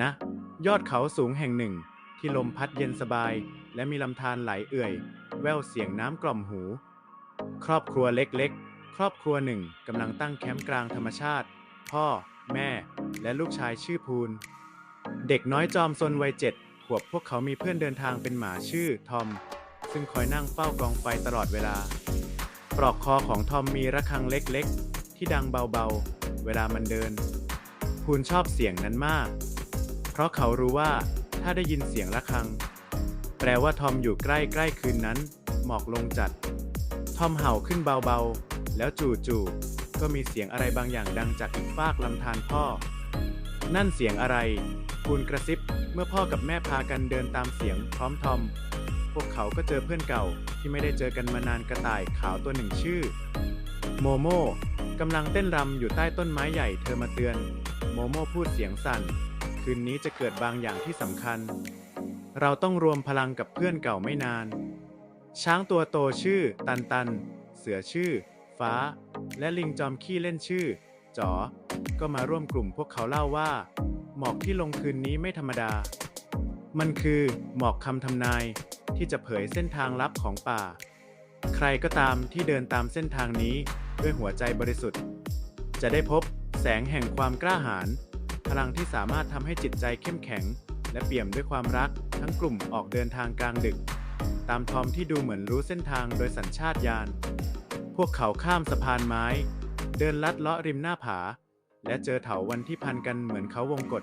ณยอดเขาสูงแห่งหนึ่ง ที่ลมพัดเย็นสบาย และมีลำธารไหลเอื่อย แววเสียงน้ำกล่อมหู ครอบครัวเล็กๆ ครอบครัวหนึ่งกำลังตั้งแคมป์กลางธรรมชาติ พ่อ แม่ และลูกชายชื่อภูน เด็กน้อยจอมซนวัยเจ็ดขวบพวกเขามีเพื่อนเดินทางเป็นหมาชื่อทอม ซึ่งคอยนั่งเฝ้ากองไฟตลอดเวลา ปลอกคอของทอมมีระฆังเล็กๆ ที่ดังเบาๆ เวลามันเดินภูนชอบเสียงนั้นมาก ราะเขารู้ว่าถ้าได้ยินเสียงระฆัง แปลว่าทอมอยู่ใกล้ๆคืนนั้น หมอกลงจัด ทอมเห่าขึ้นเบาๆ แล้วจู่ๆก็มีเสียงอะไรบางอย่างดังจากอีกฟากลำธารพ่อ นั่นเสียงอะไรภูนกระซิบเมื่อพ่อกับแม่พากันเดินตามเสียงพร้อมทอม พวกเขาก็เจอเพื่อนเก่าที่ไม่ได้เจอกันมานานกระต่ายขาวตัวหนึ่งชื่อ โมโม่กำลังเต้นรำอยู่ใต้ต้นไม้ใหญ่เธอมาเตือน โมโม่พูดเสียงสั่น คืนนี้จะเกิดบางอย่างที่สำคัญ เราต้องรวมพลังกับเพื่อนเก่าไม่นาน ช้างตัวโตชื่อ ตันตัน เสือชื่อ ฟ้า และลิงจอมขี้เล่นชื่อ จ๋อ ก็มาร่วมกลุ่มพวกเขาเล่าว่า หมอกที่ลงคืนนี้ไม่ธรรมดา มันคือหมอกคำทำนายที่จะเผยเส้นทางลับของป่า ใครก็ตามที่เดินตามเส้นทางนี้ด้วยหัวใจบริสุทธิ์ จะได้พบแสงแห่งความกล้าหาญ พลังที่สามารถทำให้จิตใจเข้มแข็ง และเปี่ยมด้วยความรัก ทั้งกลุ่มออกเดินทางกลางดึก ตามทอมที่ดูเหมือนรู้เส้นทางโดยสัญชาตญาณพวกเขาข้ามสะพานไม้ เดินลัดเลาะริมหน้าผา และเจอเถาวันที่พันกันเหมือนเขาวงกฏ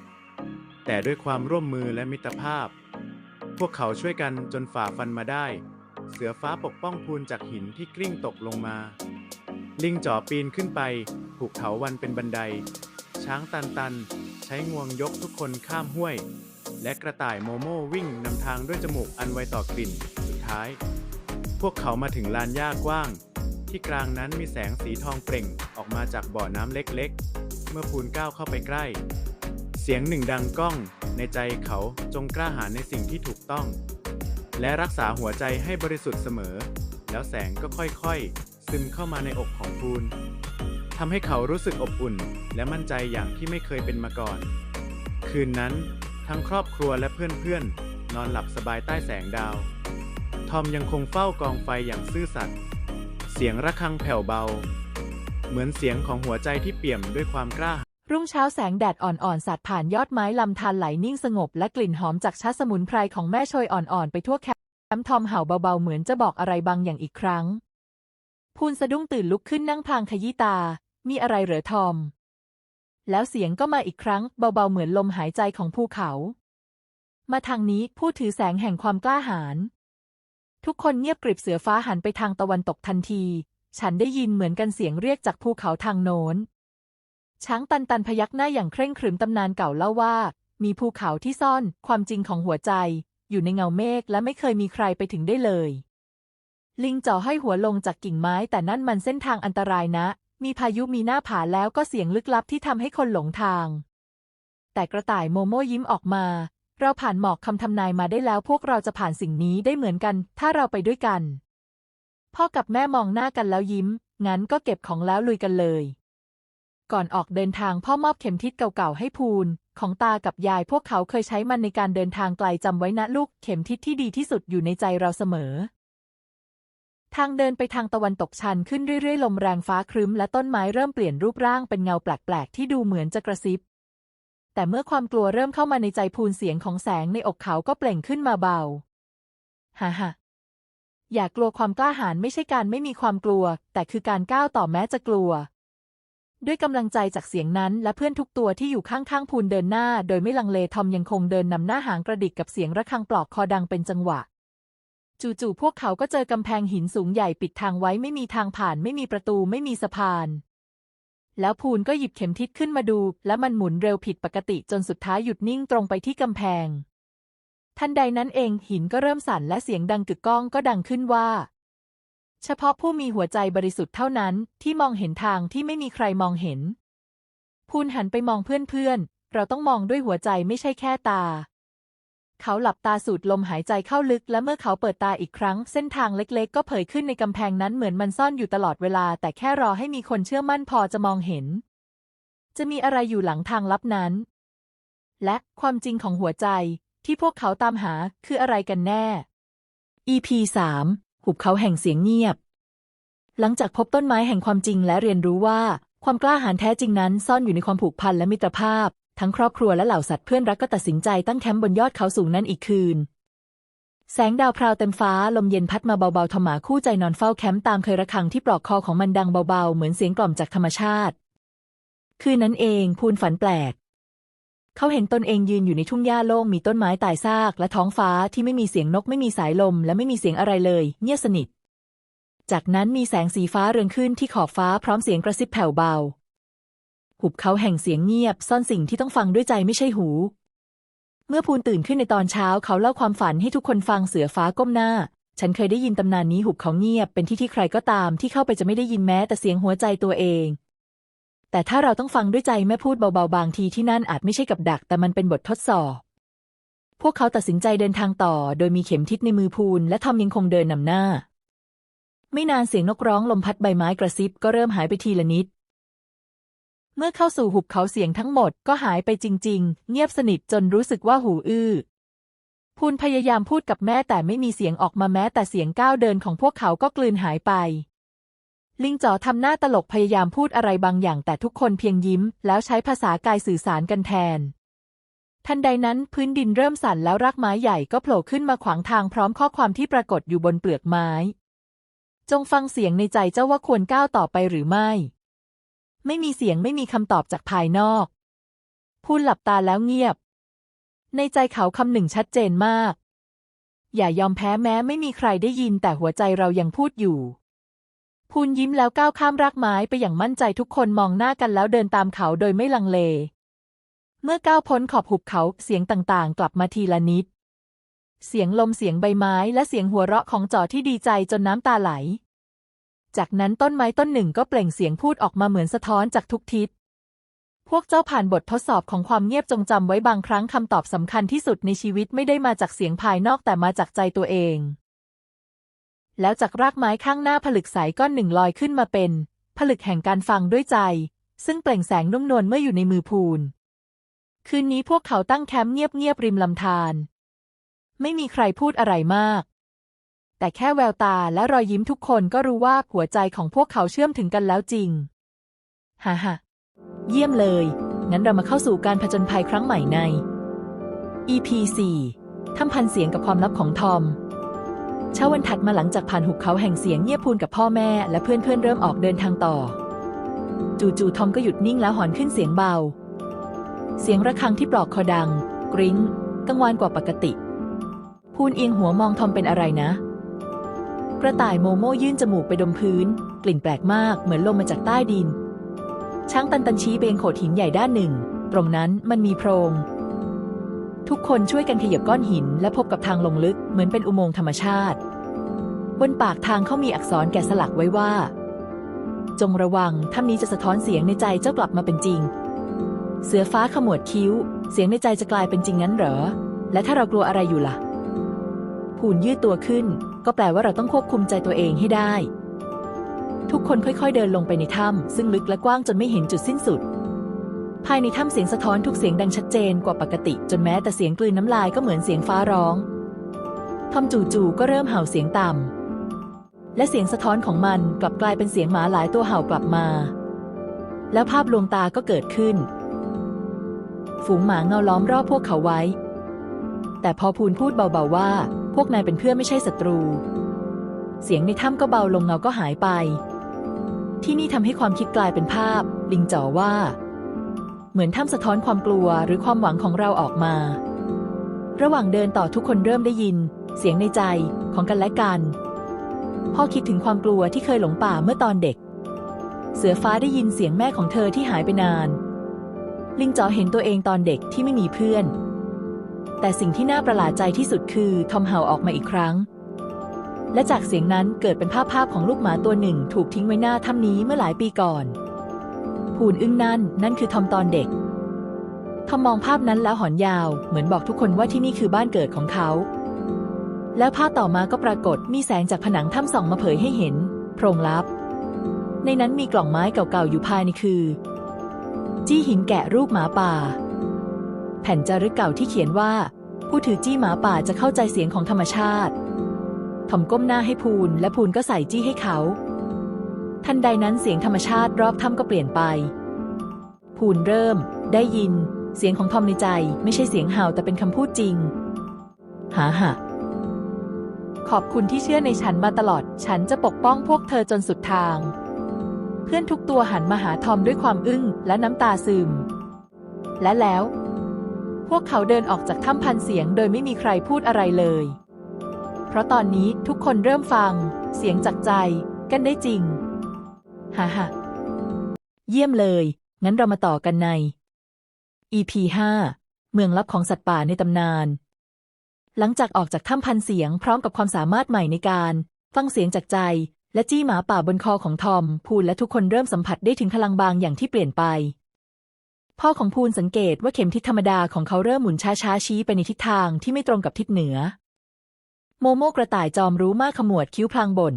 แต่ด้วยความร่วมมือและมิตรภาพ พวกเขาช่วยกันจนฝ่าฟันมาได้ เสือฟ้าปกป้องพูนจากหินที่กลิ้งตกลงมา ลิงจ่อปีนขึ้นไปผูกเถาวันเป็นบันได ช้างตันตัน ใช้งวงยกทุกคนข้ามห้วย และกระต่ายโมโม่วิ่งนำทางด้วยจมูกอันไวต่อกลิ่น สุดท้าย พวกเขามาถึงลานหญ้ากว้าง ที่กลางนั้นมีแสงสีทองเปล่งออกมาจากบ่อน้ำเล็กๆ เมื่อพูนก้าวเข้าไปใกล้ เสียงหนึ่งดังก้อง ในใจเขาจงกล้าหาญในสิ่งที่ถูกต้อง และรักษาหัวใจให้บริสุทธิ์เสมอ แล้วแสงก็ค่อยๆ ซึมเข้ามาในอกของพูน ทำให้เขารู้สึกอบอุ่น และมั่นใจอย่างที่ไม่เคยเป็นมาก่อน คืนนั้น ทั้งครอบครัวและเพื่อนๆ นอนหลับสบายใต้แสงดาว ทอมยังคงเฝ้ากองไฟอย่างซื่อสัตย์เสียงระฆังแผ่วเบา เหมือนเสียงของหัวใจที่เปี่ยมด้วยความกล้ารุ่งเช้าแสงแดดอ่อนๆ สาดผ่านยอดไม้ลำธารไหลนิ่งสงบ และกลิ่นหอมจากชาสมุนไพรของแม่โชยอ่อนๆ ไปทั่วแคมป์ทอมเห่าเบาๆ เหมือนจะบอกอะไรบางอย่างอีกครั้ง พูนสะดุ้งตื่นลุกขึ้นนั่งพลางขยี้ตา มีอะไรเหรอทอม แล้วเสียงก็มาอีกครั้งเบาๆเหมือนลมหายใจของภูเขา มาทางนี้ผู้ถือแสงแห่งความกล้าหาญทุกคนเงียบกริบเสือฟ้าหันไปทางตะวันตกทันที ฉันได้ยินเหมือนกันเสียงเรียกจากภูเขาทางโน้น ช้างตันตันพยักหน้าอย่างเคร่งครึมตำนานเก่าเล่าว่า มีภูเขาที่ซ่อนความจริงของหัวใจ อยู่ในเงาเมฆและไม่เคยมีใครไปถึงได้เลย ลิงจ่อให้หัวลงจากกิ่งไม้แต่นั่นมันเส้นทางอันตรายนะ มีพายุมีหน้าผาแล้วก็เสียงลึกลับที่ทำให้คนหลงทาง แต่กระต่ายโมโมยิ้มออกมา เราผ่านหมอกคำทำนายมาได้แล้วพวกเราจะผ่านสิ่งนี้ได้เหมือนกัน ถ้าเราไปด้วยกัน พ่อกับแม่มองหน้ากันแล้วยิ้ม งั้นก็เก็บของแล้วลุยกันเลย ก่อนออกเดินทางพ่อมอบเข็มทิศเก่าๆให้พูน ของตากับยายพวกเขาเคยใช้มันในการเดินทางไกลจำไว้นะลูก เข็มทิศที่ดีที่สุดอยู่ในใจเราเสมอ ทางเดินไปทางตะวันตกชันขึ้นเรื่อยๆ ลมแรงฟ้าครึ้มและต้นไม้เริ่มเปลี่ยนรูปร่างเป็นเงาแปลกๆ ที่ดูเหมือนจะกระซิบ แต่เมื่อความกลัวเริ่มเข้ามาในใจพูนเสียงของแสงในอกเขาก็เปล่งขึ้นมาเบาฮ่าฮ่าอย่ากลัวความกล้าหาญไม่ใช่การไม่มีความกลัว แต่คือการก้าวต่อแม้จะกลัว ด้วยกำลังใจจากเสียงนั้นและเพื่อนทุกตัวที่อยู่ข้างๆพูนเดินหน้า โดยไม่ลังเลทอมยังคงเดินนำหน้าหางกระดิกกับเสียงระฆังปลอกคอดังเป็นจังหวะ จู่ๆพวกเขาก็เจอกำแพงหินสูงใหญ่ปิดทางไว้ไม่มีทางผ่านไม่มีประตูไม่มีสะพาน แล้วพูนก็หยิบเข็มทิศขึ้นมาดู และมันหมุนเร็วผิดปกติจนสุดท้ายหยุดนิ่งตรงไปที่กำแพง ทันใดนั้นเองหินก็เริ่มสั่นและเสียงดังกึกก้องก็ดังขึ้นว่า เฉพาะผู้มีหัวใจบริสุทธิ์เท่านั้นที่มองเห็นทางที่ไม่มีใครมองเห็นพูนหันไปมองเพื่อนๆ เราต้องมองด้วยหัวใจไม่ใช่แค่ตา เขาหลับตาสูดลมหายใจเข้าลึก และเมื่อเขาเปิดตาอีกครั้ง เส้นทางเล็กๆ ก็เผยขึ้นในกำแพงนั้นเหมือนมันซ่อนอยู่ตลอดเวลา แต่แค่รอให้มีคนเชื่อมั่นพอจะมองเห็น จะมีอะไรอยู่หลังทางลับนั้น และความจริงของหัวใจที่พวกเขาตามหาคืออะไรกันแน่ EP 3หุบเขาแห่งเสียงเงียบ หลังจากพบต้นไม้แห่งความจริงและเรียนรู้ว่า ความกล้าหาญแท้จริงนั้นซ่อนอยู่ในความผูกพันและมิตรภาพ ทั้งครอบครัวและเหล่าสัตว์เพื่อนรักก็ตัดสินใจตั้งแคมป์บนยอดเขาสูงนั้นอีกคืน แสงดาวพราวเต็มฟ้าลมเย็นพัดมาเบาๆทมหมาคู่ใจนอนเฝ้าแคมป์ตามเคยระฆังที่ปลอกคอของมันดังเบาๆ เหมือนเสียงกล่อมจากธรรมชาติ คืนนั้นเองพูนฝันแปลก เขาเห็นตนเองยืนอยู่ในทุ่งหญ้าโล่งมีต้นไม้ตายซาก และท้องฟ้าที่ไม่มีเสียงนกไม่มีสายลม และไม่มีเสียงอะไรเลย เงียบสนิท จากนั้นมีแสงสีฟ้าเรืองขึ้นที่ขอบฟ้าพร้อมเสียงกระซิบแผ่วเบา หุบเขาแห่งเสียงเงียบ ซ่อนสิ่งที่ต้องฟังด้วยใจไม่ใช่หู เมื่อพูนตื่นขึ้นในตอนเช้าเขาเล่าความฝันให้ทุกคนฟังเสือฟ้าก้มหน้า ฉันเคยได้ยินตำนานนี้หุบเขาเงียบเป็นที่ที่ใครก็ตามที่เข้าไปจะไม่ได้ยินแม้แต่เสียงหัวใจตัวเอง แต่ถ้าเราต้องฟังด้วยใจแม่พูดเบาๆบางทีที่นั่นอาจไม่ใช่กับดัก แต่มันเป็นบททดสอบพวกเขาตัดสินใจเดินทางต่อ โดยมีเข็มทิศในมือพูน และทอมยังคงเดินนำหน้า ไม่นานเสียงนกร้องลมพัดใบไม้กระซิบก็เริ่มหายไปทีละนิด เมื่อเข้าสู่หุบเขาเสียงทั้งหมดก็หายไปจริง ๆ เงียบสนิทจนรู้สึกว่าหูอื้อพูนพยายามพูดกับแม่แต่ไม่มีเสียงออกมาแม้แต่เสียงก้าวเดินของพวกเขาก็กลืนหายไป ลิงจ๋อทำหน้าตลกพยายามพูดอะไรบางอย่างแต่ทุกคนเพียงยิ้ม แล้วใช้ภาษากายสื่อสารกันแทน ทันใดนั้นพื้นดินเริ่มสั่นแล้วรากไม้ใหญ่ก็โผล่ขึ้นมาขวางทางพร้อมข้อความที่ปรากฏอยู่บนเปลือกไม้ จงฟังเสียงในใจเจ้าว่าควรก้าวต่อไปหรือไม่ ไม่มีเสียงไม่มีคำตอบจากภายนอกพูนหลับตาแล้วเงียบ ในใจเขาคำหนึ่งชัดเจนมาก อย่ายอมแพ้แม้ไม่มีใครได้ยินแต่หัวใจเรายังพูดอยู่พูนยิ้มแล้วก้าวข้ามรากไม้ไปอย่างมั่นใจทุกคนมองหน้ากันแล้วเดินตามเขาโดยไม่ลังเล เมื่อก้าวพ้นขอบหุบเขาเสียงต่างๆ กลับมาทีละนิด เสียงลมเสียงใบไม้และเสียงหัวเราะของจอที่ดีใจจนน้ำตาไหล จากนั้นต้นไม้ต้นหนึ่งก็เปล่งเสียงพูดออกมาเหมือนสะท้อนจากทุกทิศ พวกเจ้าผ่านบททดสอบของความเงียบจงจำไว้บางครั้งคำตอบสำคัญที่สุดในชีวิตไม่ได้มาจากเสียงภายนอกแต่มาจากใจตัวเอง แล้วจากรากไม้ข้างหน้าผลึกใสก้อนหนึ่งลอยขึ้นมาเป็น ผลึกแห่งการฟังด้วยใจ ซึ่งเปล่งแสงนุ่มนวลเมื่ออยู่ในมือพูนคืนนี้พวกเขาตั้งแคมป์เงียบๆริมลำธารไม่มีใครพูดอะไรมาก แต่แค่แววตาและรอยยิ้มทุกคนก็รู้ว่าหัวใจของพวกเขาเชื่อมถึงกันแล้วจริง ฮ่าฮ่าเยี่ยมเลย งั้นเรามาเข้าสู่การผจญภัยครั้งใหม่ใน EP 4ถ้ำพันเสียงกับความลับของทอม เช้าวันถัดมาหลังจากผ่านหุบเขาแห่งเสียงเงียบพูนกับพ่อแม่และเพื่อนๆเริ่มออกเดินทางต่อ จู่ๆทอมก็หยุดนิ่งแล้วหอนขึ้นเสียงเบา เสียงระฆังที่ปลอกคอดัง กริ้งกังวานกว่าปกติ พูนเอียงหัวมองทอมเป็นอะไรนะ กระต่ายโมโม่ยื่นจมูกไปดมพื้น กลิ่นแปลกมากเหมือนลมมาจากใต้ดิน ช้างตันตันชี้ไปยังโขดหินใหญ่ด้านหนึ่ง ตรงนั้นมันมีโพรง ทุกคนช่วยกันขยับก้อนหิน และพบกับทางลงลึกเหมือนเป็นอุโมงค์ธรรมชาติ บนปากทางเขามีอักษรแกะสลักไว้ว่า จงระวังถ้ำนี้จะสะท้อนเสียงในใจเจ้ากลับมาเป็นจริง เสือฟ้าขมวดคิ้ว เสียงในใจจะกลายเป็นจริงงั้นเหรอ และถ้าเรากลัวอะไรอยู่ล่ะ ผูนยืดตัวขึ้น ก็แปลว่าเราต้องควบคุมใจตัวเองให้ได้ ทุกคนค่อยๆ เดินลงไปในถ้ำซึ่งลึกและกว้างจนไม่เห็นจุดสิ้นสุด ภายในถ้ำเสียงสะท้อนทุกเสียงดังชัดเจนกว่าปกติ จนแม้แต่เสียงกลืนน้ำลายก็เหมือนเสียงฟ้าร้อง ทอมจู่ๆก็เริ่มเห่าเสียงต่ำและเสียงสะท้อนของมันกลับกลายเป็นเสียงหมาหลายตัวเห่ากลับมา แล้วภาพลวงตาก็เกิดขึ้น ฝูงหมาเงาล้อมรอบพวกเขาไว้ แต่พอพูนพูดเบาๆว่า พวกนายเป็นเพื่อนไม่ใช่ศัตรู เสียงในถ้ำก็เบาลงเงาก็หายไป ที่นี่ทำให้ความคิดกลายเป็นภาพ ลิงจ๋อว่า เหมือนถ้ำสะท้อนความกลัวหรือความหวังของเราออกมา ระหว่างเดินต่อทุกคนเริ่มได้ยิน เสียงในใจของกันและกัน พ่อคิดถึงความกลัวที่เคยหลงป่าเมื่อตอนเด็ก เสือฟ้าได้ยินเสียงแม่ของเธอที่หายไปนาน ลิงจ๋อเห็นตัวเองตอนเด็กที่ไม่มีเพื่อน แต่สิ่งที่น่าประหลาดใจที่สุดคือทอมเห่าออกมาอีกครั้ง และจากเสียงนั้นเกิดเป็นภาพภาพของลูกหมาตัวหนึ่ง ถูกทิ้งไว้หน้าถ้ำนี้เมื่อหลายปีก่อนผูนอึ้งนั่น นั่นคือทอมตอนเด็กทอมมองภาพนั้นแล้วหอนยาว เหมือนบอกทุกคนว่าที่นี่คือบ้านเกิดของเขา แล้วภาพต่อมาก็ปรากฏมีแสงจากผนังถ้ำส่องมาเผยให้เห็น โพรงลับ ในนั้นมีกล่องไม้เก่าๆอยู่ภายในคือ จี้หินแกะรูปหมาป่า ผ่นจารึกเก่าที่เขียนว่า ผู้ถือจี้หมาป่าจะเข้าใจเสียงของธรรมชาติทอมก้มหน้าให้พูน และพูนก็ใส่จี้ให้เขา ทันใดนั้นเสียงธรรมชาติรอบถ้ำก็เปลี่ยนไป พูนเริ่ม ได้ยิน เสียงของทอมในใจ ไม่ใช่เสียงเห่าแต่เป็นคำพูดจริง หาหะขอบคุณที่เชื่อในฉันมาตลอด ฉันจะปกป้องพวกเธอจนสุดทาง เพื่อนทุกตัวหันมาหาทอมด้วยความอึ้งและน้ำตาซึม และแล้ว พวกเขาเดินออกจากถ้ำพันเสียงโดยไม่มีใครพูดอะไรเลย เพราะตอนนี้ทุกคนเริ่มฟัง เสียงจากใจกันได้จริง ฮ่าฮ่าเยี่ยมเลย งั้นเรามาต่อกันใน EP 5เมืองลับของสัตว์ป่าในตำนาน หลังจากออกจากถ้ำพันเสียงพร้อมกับความสามารถใหม่ในการ ฟังเสียงจากใจ และจี้หมาป่าบนคอของทอม พูนและทุกคนเริ่มสัมผัสได้ถึงพลังบางอย่างที่เปลี่ยนไป พ่อของพูนสังเกตว่าเข็มทิศธรรมดาของเขาเริ่มหมุนช้าๆชี้ไปในทิศทางที่ไม่ตรงกับทิศเหนือ โมโมกระต่ายจอมรู้มากขมวดคิ้วพลางบน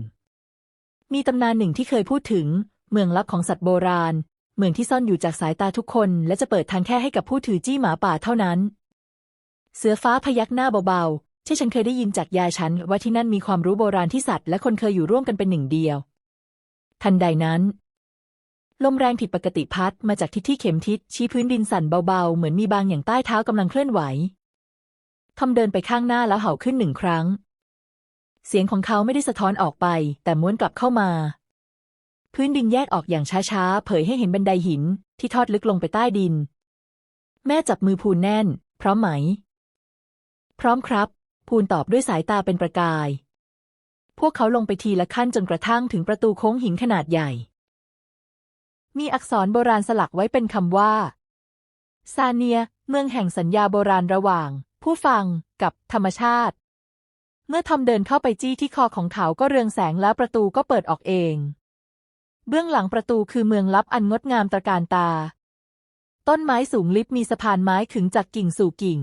มีตำนานหนึ่งที่เคยพูดถึง เมืองลับของสัตว์โบราณ เมืองที่ซ่อนอยู่จากสายตาทุกคน และจะเปิดทางแค่ให้กับผู้ถือจี้หมาป่าเท่านั้น เสือฟ้าพยักหน้าเบาๆที่ฉันเคยได้ยินจากยายฉันว่าที่นั่นมีความรู้โบราณที่สัตว์และคนเคยอยู่ร่วมกันเป็นหนึ่งเดียว ทันใดนั้น ลมแรงผิดปกติพัดมาจากทิศที่เข็มทิศชี้พื้นดินสั่นเบาๆ เหมือนมีบางอย่างใต้เท้ากำลังเคลื่อนไหว ทอมเดินไปข้างหน้าแล้วเห่าขึ้นหนึ่งครั้ง เสียงของเขาไม่ได้สะท้อนออกไป แต่ม้วนกลับเข้ามา พื้นดินแยกออกอย่างช้าๆ เผยให้เห็นบันไดหินที่ทอดลึกลงไปใต้ดิน แม่จับมือพูนแน่น พร้อมไหม พร้อมครับ พูนตอบด้วยสายตาเป็นประกาย พวกเขาลงไปทีละขั้นจนกระทั่งถึงประตูโค้งหินขนาดใหญ่ มีอักษรโบราณสลักไว้เป็นคำว่าซาเนีย เมืองแห่งสัญญาโบราณระหว่าง ผู้ฟังกับธรรมชาติ เมื่อทอมเดินเข้าไปจี้ที่คอของเขาก็เรืองแสงแล้วประตูก็เปิดออกเอง เบื้องหลังประตูคือเมืองลับอันงดงามตระการตา ต้นไม้สูงลิบมีสะพานไม้ขึงจากกิ่งสู่กิ่ง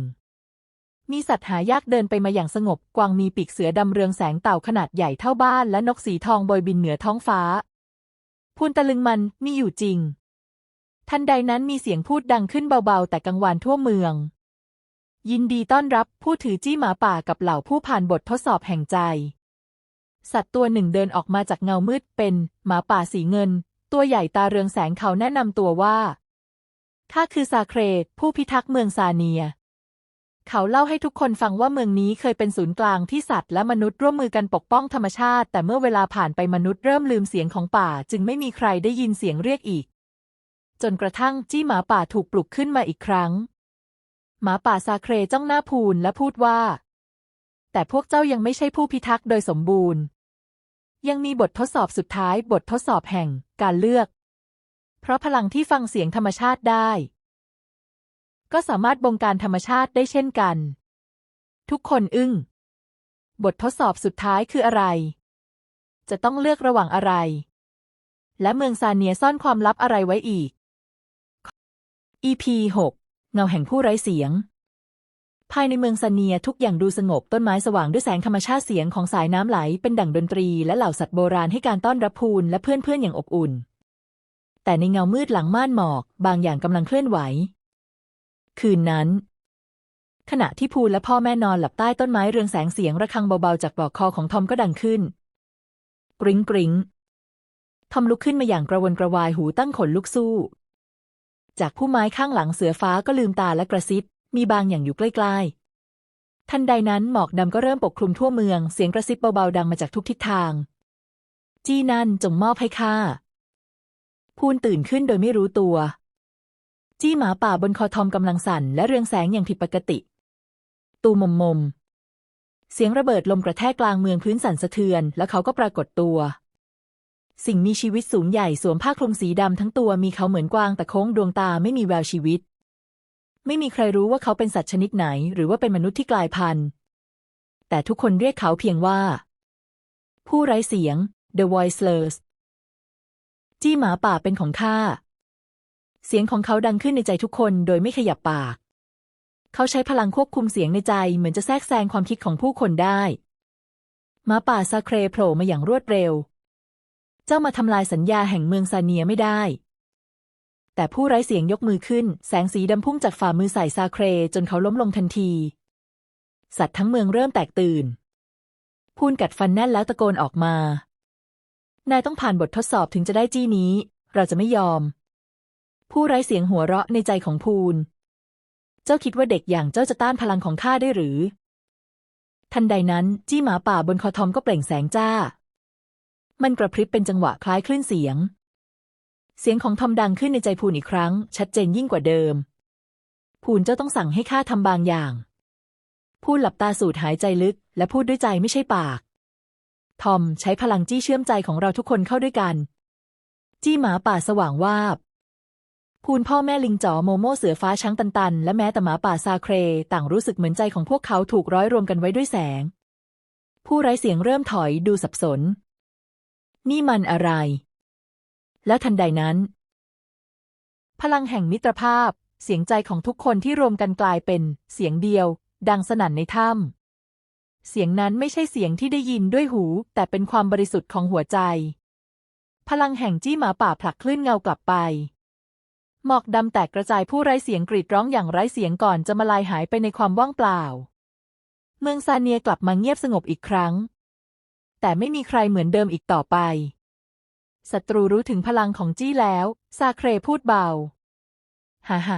มีสัตว์หายากเดินไปมาอย่างสงบ กวางมีปีกเสือดำเรืองแสงเต่าขนาดใหญ่เท่าบ้านและนกสีทองโบยบินเหนือท้องฟ้า พูนตะลึงมันมีอยู่จริง ทันใดนั้นมีเสียงพูดดังขึ้นเบาๆ แต่กังวานทั่วเมือง ยินดีต้อนรับผู้ถือจี้หมาป่ากับเหล่าผู้ผ่านบททดสอบแห่งใจ สัตว์ตัวหนึ่งเดินออกมาจากเงามืดเป็น หมาป่าสีเงิน ตัวใหญ่ตาเรืองแสงเขาแนะนำตัวว่าข้าคือซาเครตผู้พิทักษ์เมืองซาเนีย เขาเล่าให้ทุกคนฟังว่าเมืองนี้เคยเป็นศูนย์กลางที่สัตว์และมนุษย์ร่วมมือกันปกป้องธรรมชาติ แต่เมื่อเวลาผ่านไปมนุษย์เริ่มลืมเสียงของป่า จึงไม่มีใครได้ยินเสียงเรียกอีก จนกระทั่งจี้หมาป่าถูกปลุกขึ้นมาอีกครั้ง หมาป่าซาเครจ้องหน้าพูนและพูดว่า แต่พวกเจ้ายังไม่ใช่ผู้พิทักษ์โดยสมบูรณ์ ยังมีบททดสอบสุดท้ายบททดสอบแห่งการเลือก เพราะพลังที่ฟังเสียงธรรมชาติได้ ก็สามารถบงการธรรมชาติได้เช่นกัน ทุกคนอึ้ง บททดสอบสุดท้ายคืออะไร จะต้องเลือกระหว่างอะไร และเมืองซานเนียซ่อนความลับอะไรไว้อีก EP 6 เงาแห่งผู้ไร้เสียง ภายในเมืองซานเนียทุกอย่างดูสงบต้นไม้สว่างด้วยแสงธรรมชาติเสียงของสายน้ำไหล เป็นดั่งดนตรีและเหล่าสัตว์โบราณให้การต้อนรับพูนและเพื่อนๆอย่างอบอุ่นแต่ในเงามืดหลังม่านหมอก บางอย่างกำลังเคลื่อนไหว คืนนั้น ขณะที่พูนและพ่อแม่นอนหลับใต้ต้นไม้เรืองแสงเสียงระฆังเบาๆจากปลอกคอของทอมก็ดังขึ้น กริ๊งกริ๊งทอมลุกขึ้นมาอย่างกระวนกระวายหูตั้งขนลุกสู้ จากผู้ไม้ข้างหลังเสือฟ้าก็ลืมตาและกระซิบ มีบางอย่างอยู่ใกล้ๆ ทันใดนั้นหมอกดำก็เริ่มปกคลุมทั่วเมือง เสียงกระซิบเบาๆดังมาจากทุกทิศทาง จี้นั่นจงมอบให้ข้าพูนตื่นขึ้นโดยไม่รู้ตัว จี้หมาป่าบนคอทอมกำลังสั่นและเรืองแสงอย่างผิดปกติ ตูมมมม เสียงระเบิดลมกระแทกกลางเมืองพื้นสั่นสะเทือน แล้วเขาก็ปรากฏตัว สิ่งมีชีวิตสูงใหญ่สวมผ้าคลุมสีดำทั้งตัวมีเขาเหมือนกวางแต่โค้งดวงตาไม่มีแววชีวิต ไม่มีใครรู้ว่าเขาเป็นสัตว์ชนิดไหน หรือว่าเป็นมนุษย์ที่กลายพันธุ์ แต่ทุกคนเรียกเขาเพียงว่า ผู้ไร้เสียง The Voiceless จี้หมาป่าเป็นของข้า เสียงของเขาดังขึ้นในใจทุกคนโดยไม่ขยับปาก เขาใช้พลังควบคุมเสียงในใจเหมือนจะแทรกแซงความคิดของผู้คนได้หมาป่าซาเครโผล่มาอย่างรวดเร็ว เจ้ามาทำลายสัญญาแห่งเมืองซาเนียไม่ได้ แต่ผู้ไร้เสียงยกมือขึ้น แสงสีดำพุ่งจากฝ่ามือใส่ซาเครจนเขาล้มลงทันที สัตว์ทั้งเมืองเริ่มแตกตื่น พูนกัดฟันแน่นแล้วตะโกนออกมา นายต้องผ่านบททดสอบถึงจะได้จี้นี้ เราจะไม่ยอม ผู้ไร้เสียงหัวเราะในใจของพูนเจ้าคิดว่าเด็กอย่างเจ้าจะต้านพลังของข้าได้หรือ ทันใดนั้นจี้หมาป่าบนคอทอมก็เปล่งแสงจ้า มันกระพริบเป็นจังหวะคล้ายคลื่นเสียง เสียงของทอมดังขึ้นในใจพูนอีกครั้ง ชัดเจนยิ่งกว่าเดิมพูนเจ้าต้องสั่งให้ข้าทำบางอย่างพูนหลับตาสูดหายใจลึก และพูดด้วยใจไม่ใช่ปาก ทอมใช้พลังจี้เชื่อมใจของเราทุกคนเข้าด้วยกัน จี้หมาป่าสว่างวาบ พูนพ่อแม่ลิงจ๋อโมโม่เสือฟ้าช้างตันตันและแม้แต่หมาป่าซาเคร ต่างรู้สึกเหมือนใจของพวกเขาถูกร้อยรวมกันไว้ด้วยแสง ผู้ไร้เสียงเริ่มถอยดูสับสน นี่มันอะไร แล้วทันใดนั้น พลังแห่งมิตรภาพ เสียงใจของทุกคนที่รวมกันกลายเป็น เสียงเดียว ดังสนั่นในถ้ำเสียงนั้นไม่ใช่เสียงที่ได้ยินด้วยหู แต่เป็นความบริสุทธิ์ของหัวใจ พลังแห่งจี้หมาป่าผลักคลื่นเงากลับไป หมอกดำแตกกระจายผู้ไร้เสียงกรีดร้องอย่างไร้เสียงก่อนจะมาลายหายไปในความว่างเปล่า เมืองซาเนียกลับมาเงียบสงบอีกครั้ง แต่ไม่มีใครเหมือนเดิมอีกต่อไปศัตรูรู้ถึงพลังของจี้แล้ว ซาเครพูดเบาฮ่าฮ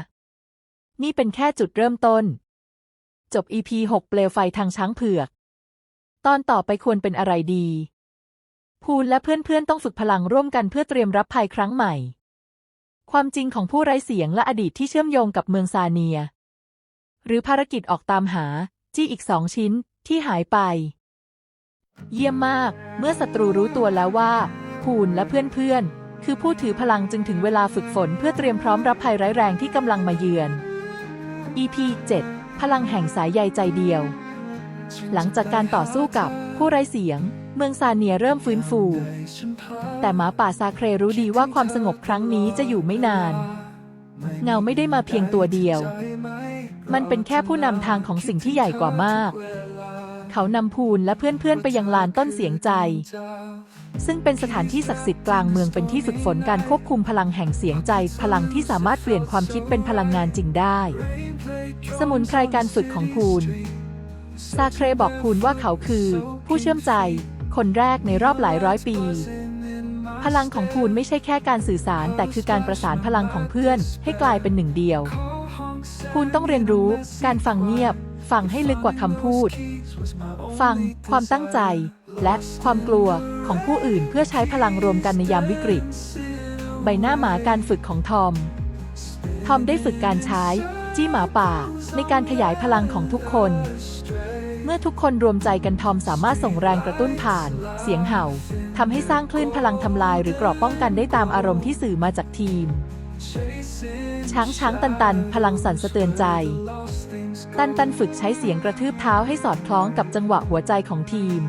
นี่เป็นแค่จุดเริ่มต้น จบ EP 6 เปลวไฟทางช้างเผือก ตอนต่อไปควรเป็นอะไรดี พูนและเพื่อนๆต้องฝึกพลังร่วมกันเพื่อเตรียมรับภัยครั้งใหม่ ความจริงของผู้ไร้เสียงและอดีตที่เชื่อมโยงกับเมืองซาเนีย หรือภารกิจออกตามหา จี้อีกสองชิ้นที่หายไป เยี่ยมมาก เมื่อศัตรูรู้ตัวแล้วว่าพูนและเพื่อนๆ คือผู้ถือพลังจึงถึงเวลาฝึกฝนเพื่อเตรียมพร้อมรับภัยร้ายแรงที่กำลังมาเยือน EP 7 พลังแห่งสายใยใจเดียว หลังจากการต่อสู้กับผู้ไร้เสียง เมืองซาเนียเริ่มฟื้นฟู แต่หมาป่าซาเครรู้ดีว่าความสงบครั้งนี้จะอยู่ไม่นาน เงาไม่ได้มาเพียงตัวเดียว มันเป็นแค่ผู้นำทางของสิ่งที่ใหญ่กว่ามาก เขานำพูนและเพื่อนๆไปยังลานต้นเสียงใจ ซึ่งเป็นสถานที่ศักดิ์สิทธิ์กลางเมืองเป็นที่ฝึกฝนการควบคุมพลังแห่งเสียงใจ พลังที่สามารถเปลี่ยนความคิดเป็นพลังงานจริงได้ สมุนไพรการฝึกของพูนซาเครบอกพูนว่าเขาคือ ผู้เชื่อมใจ คนแรกในรอบหลายร้อยปี พลังของพูนไม่ใช่แค่การสื่อสาร แต่คือการประสานพลังของเพื่อน ให้กลายเป็นหนึ่งเดียว พูนต้องเรียนรู้ การฟังเงียบ ฟังให้ลึกกว่าคำพูด ฟัง ความตั้งใจ และความกลัวของผู้อื่นเพื่อใช้พลังรวมกันในยามวิกฤต ใบหน้าหมาการฝึกของทอม ทอมได้ฝึกการใช้ จี้หมาป่า ในการขยายพลังของทุกคน มื่อทุกคนรวมใจกันทอมสามารถส่งแรงกระตุ้นผ่าน เสียงเห่าทำให้สร้างคลื่นพลังทำลายหรือกรอบป้องกันได้ตามอารมณ์ที่สื่อมาจากทีม ช้างช้างตันตัน พลังสั่นสะเตือนใจ ตันตันฝึกใช้เสียงกระทืบเท้าให้สอดคล้องกับจังหวะหัวใจของทีม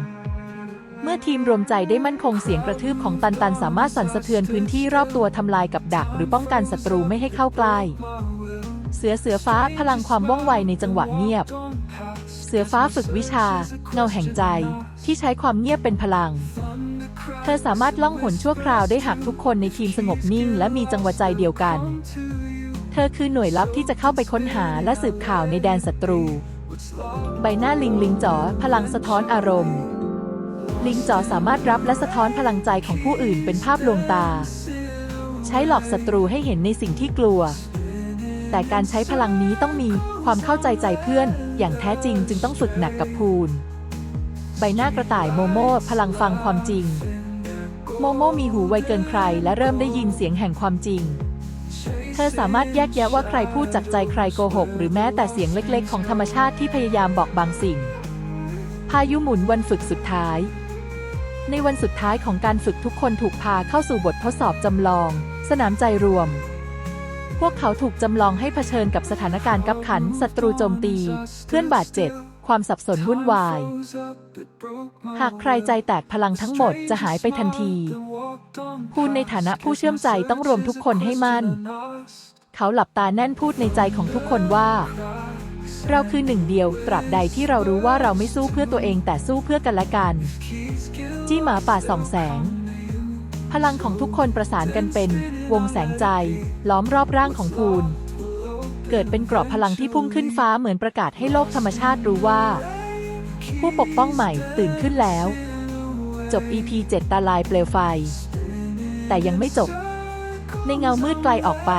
เมื่อทีมรวมใจได้มั่นคงเสียงกระทืบของตันตันสามารถสั่นสะเทือนพื้นที่รอบตัวทำลายกับดัก หรือป้องกันศัตรูไม่ให้เข้าใกล้ เสือเสือฟ้าพลังความว่องไวในจังหวะเงียบ เสือฟ้าฝึกวิชา เงาแห่งใจที่ใช้ความเงียบเป็นพลัง เธอสามารถล่องหนชั่วคราวได้หากทุกคนในทีมสงบนิ่ง และมีจังหวะใจเดียวกัน เธอคือหน่วยลับที่จะเข้าไปค้นหาและสืบข่าวในแดนศัตรู ใบหน้าลิงลิงจ๋อพลังสะท้อนอารมณ์ ลิงจ๋อสามารถรับและสะท้อนพลังใจของผู้อื่นเป็นภาพลวงตา ใช้หลอกศัตรูให้เห็นในสิ่งที่กลัว แต่การใช้พลังนี้ต้องมีความเข้าใจใจเพื่อน อย่างแท้จริงจึงต้องฝึกหนักกับพูน ใบหน้ากระต่ายโมโม่พลังฟังความจริง โมโม่มีหูไวเกินใคร และเริ่มได้ยินเสียงแห่งความจริง เธอสามารถแยกแยะว่าใครพูดจากใจใครโกหก หรือแม้แต่เสียงเล็กๆ ของธรรมชาติที่พยายามบอกบางสิ่ง พายุหมุนวันฝึกสุดท้าย ในวันสุดท้ายของการฝึกทุกคนถูกพาเข้าสู่บททดสอบจำลอง สนามใจรวม พวกเขาถูกจำลองให้เผชิญกับสถานการณ์กับขัน ศัตรูโจมตี เพื่อนบาดเจ็บ ความสับสนวุ่นวาย หากใครใจแตกพลังทั้งหมดจะหายไปทันทีพูดในฐานะผู้เชื่อมใจต้องรวมทุกคนให้มั่น เขาหลับตาแน่นพูดในใจของทุกคนว่า เราคือหนึ่งเดียว ตราบใดที่เรารู้ว่าเราไม่สู้เพื่อตัวเองแต่สู้เพื่อกันและกัน จี้หมาป่าส่องแสง พลังของทุกคนประสานกันเป็น วงแสงใจ ล้อมรอบร่างของภูนเกิดเป็นกรอบพลังที่พุ่งขึ้นฟ้าเหมือนประกาศให้โลกธรรมชาติรู้ว่า ผู้ปกป้องใหม่ตื่นขึ้นแล้ว จบ EP 7 ตาลายเปลวไฟ แต่ยังไม่จบ ในเงามืดไกลออกไป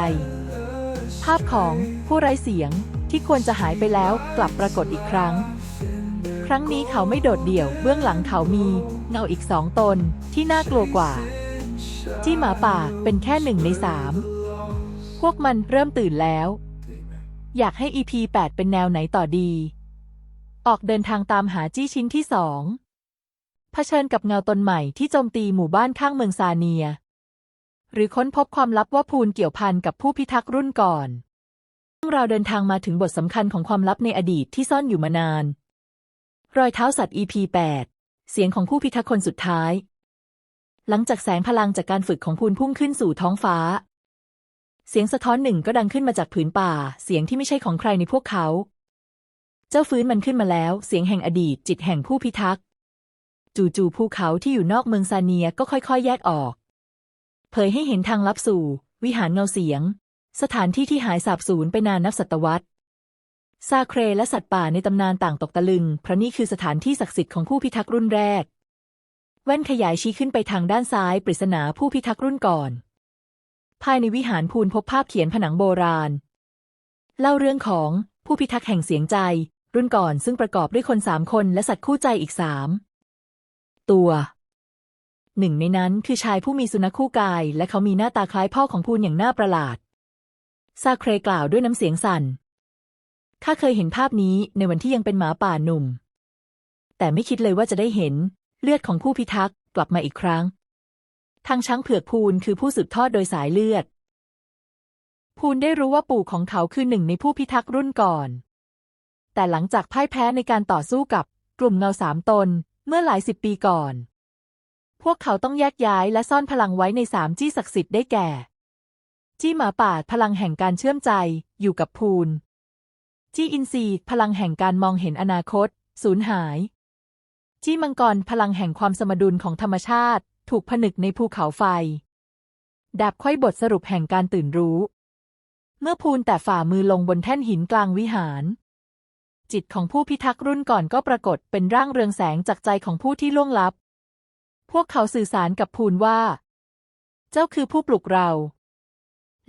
ภาพของผู้ไร้เสียงที่ควรจะหายไปแล้วกลับปรากฏอีกครั้ง ครั้งนี้เขาไม่โดดเดี่ยว เบื้องหลังเขามี เงาอีกสองตนที่น่ากลัวกว่า ที่หมาป่าเป็นแค่หนึ่งในสามพวกมันเริ่มตื่นแล้ว อยากให้ EP 8 เป็นแนวไหนต่อดี ออกเดินทางตามหาจี้ชิ้นที่สองเผชิญกับเงาตนใหม่ที่โจมตีหมู่บ้านข้างเมืองซาเนีย หรือค้นพบความลับว่าพูนเกี่ยวพันกับผู้พิทักษ์รุ่นก่อนเรื่องราเดินทางมาถึงบทสำคัญของความลับในอดีตที่ซ่อนอยู่มานาน รอยเท้าสัตว์ EP 8 เสียงของผู้พิทักษ์คนสุดท้าย หลังจากแสงพลังจากการฝึกของพูนพุ่งขึ้นสู่ท้องฟ้า เสียงสะท้อนหนึ่งก็ดังขึ้นมาจากผืนป่า เสียงที่ไม่ใช่ของใครในพวกเขา เจ้าฟื้นมันขึ้นมาแล้ว เสียงแห่งอดีต จิตแห่งผู้พิทักษ์ จู่ๆภูเขาที่อยู่นอกเมืองซาเนียก็ค่อยๆ แยกออก เผยให้เห็นทางลับสู่ วิหารเงาเสียง สถานที่ที่หายสาบสูญไปนานนับศตวรรษซาเครและสัตว์ป่าในตำนานต่างตกตะลึง เพราะนี่คือสถานที่ศักดิ์สิทธิ์ของผู้พิทักษ์รุ่นแรก แว่นขยายชี้ขึ้นไปทางด้านซ้ายปริศนาผู้พิทักษ์รุ่นก่อน ภายในวิหารพูนพบภาพเขียนผนังโบราณ เล่าเรื่องของผู้พิทักษ์แห่งเสียงใจ รุ่นก่อนซึ่งประกอบด้วยคนสามคนและสัตว์คู่ใจอีกสามตัวหนึ่งในนั้นคือชายผู้มีสุนัขคู่กาย และเขามีหน้าตาคล้ายพ่อของพูนอย่างน่าประหลาด ซาเครกล่าวด้วยน้ำเสียงสั่น ข้าเคยเห็นภาพนี้ในวันที่ยังเป็นหมาป่าหนุ่ม แต่ไม่คิดเลยว่าจะได้เห็น เลือดของผู้พิทักษ์กลับมาอีกครั้ง ทางช้างเผือกพูนคือผู้สืบทอดโดยสายเลือด พูนได้รู้ว่าปู่ของเขาคือหนึ่งในผู้พิทักษ์รุ่นก่อน แต่หลังจากพ่ายแพ้ในการต่อสู้กับกลุ่มเงาสามตนเมื่อหลายสิบปีก่อน พวกเขาต้องแยกย้ายและซ่อนพลังไว้ในสามจี้ศักดิ์สิทธิ์ได้แก่ จี้หมาป่าพลังแห่งการเชื่อมใจอยู่กับพูนจี้อินทรีพลังแห่งการมองเห็นอนาคต สูญหาย จี้มังกรพลังแห่งความสมดุลของธรรมชาติ ถูกผนึกในภูเขาไฟ ดาบไขว้บทสรุปแห่งการตื่นรู้ เมื่อพูนแต่ฝ่ามือลงบนแท่นหินกลางวิหาร จิตของผู้พิทักษ์รุ่นก่อนก็ปรากฏเป็นร่างเรืองแสงจากใจของผู้ที่ล่วงลับ พวกเขาสื่อสารกับพูนว่า เจ้าคือผู้ปลุกเรา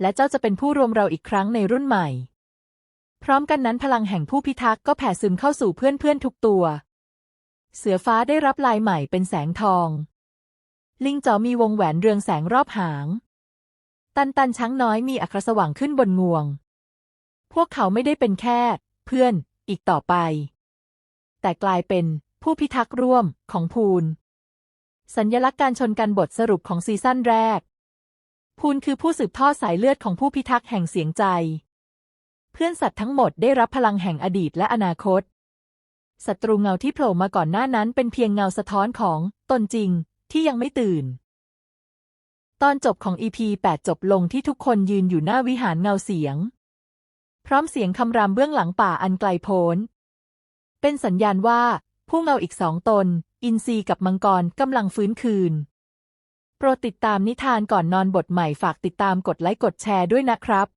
และเจ้าจะเป็นผู้รวมเราอีกครั้งในรุ่นใหม่ พร้อมกันนั้นพลังแห่งผู้พิทักษ์ก็แผ่ซึมเข้าสู่เพื่อนๆทุกตัว เสือฟ้าได้รับลายใหม่เป็นแสงทอง ลิงจ๋อมีวงแหวนเรืองแสงรอบหาง ตันตันช้างน้อยมีอัครสว่างขึ้นบนงวง พวกเขาไม่ได้เป็นแค่ เพื่อนอีกต่อไป แต่กลายเป็นผู้พิทักษ์ร่วมของพูน สัญญลักษณ์การชนกันบทสรุปของซีซั่นแรก พูนคือผู้สืบทอดสายเลือดของผู้พิทักษ์แห่งเสียงใจ เพื่อนสัตว์ทั้งหมดได้รับพลังแห่งอดีตและอนาคต ศัตรูเงาที่โผล่มาก่อนหน้านั้นเป็นเพียงเงาสะท้อนของตนจริงที่ยังไม่ตื่น ตอนจบของ EP 8 จบลงที่ทุกคนยืนอยู่หน้าวิหารเงาเสียง พร้อมเสียงคำรามเบื้องหลังป่าอันไกลโพ้น เป็นสัญญาณว่า ผู้เงาอีกสองตน อินทรีกับมังกรกำลังฟื้นคืน โปรดติดตามนิทานก่อนนอนบทใหม่ฝากติดตามกดไลค์กดแชร์ด้วยนะครับ